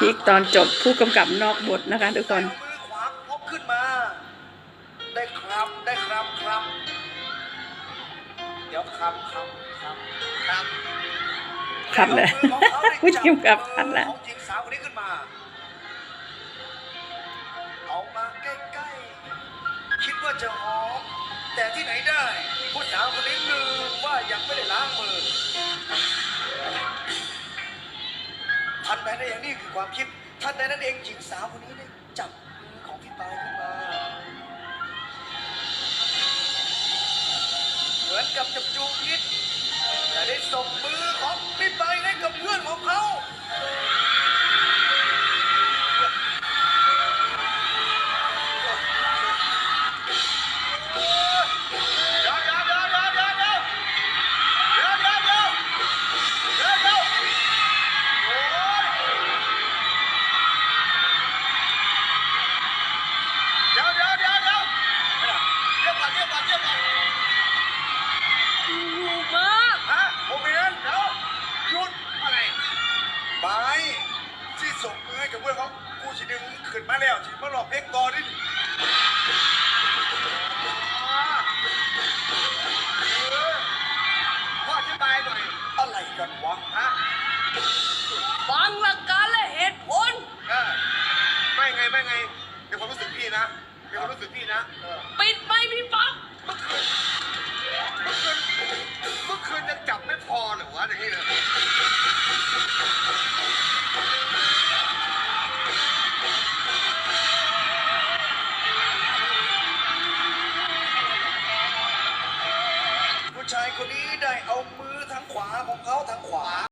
พีคตอนจบผู้กำกับนอกบทนะคะทุกคนเอามือขวาพกขึ้นมา ได้ครับได้ครับครับ เดี๋ยวครับครับครับครับขัดเลยอามือของเขาได้ผู้จับกำกับขัดแล้วมือของหญิงสาวคนนี้ขึ้นมาเอามาใกล้ๆคิดว่าจะหอมแต่ที่ไหนได้ผู้สาวคนนี้ลืมว่ายังไม่ได้ ทันใดนั้นเองนี่คือความคิดทันใดนั้นเองหญิงสาวคนนี้ได้จับมือของพี่ปายขึ้นมา เหมือนกับจับจูงพิษ อให้กับเพื่อนเขากูสิดึงขึ้นมาแล้วสิมาหลอกเพลงต่อนี่พ่ออธิบายหน่อยอะไรกันวะฮะฟังหลักการและเหตุผล เออไม่ไงไม่ไงเป็นความรู้สึกพี่นะเป็นความรู้สึกพี่นะ เออ ปิดไม่พี่ปั๊บเมื่อคืนเมื่อคืนเมื่อ ชายคนนี้ได้เอามือทั้งขวาของเขาทั้งขวา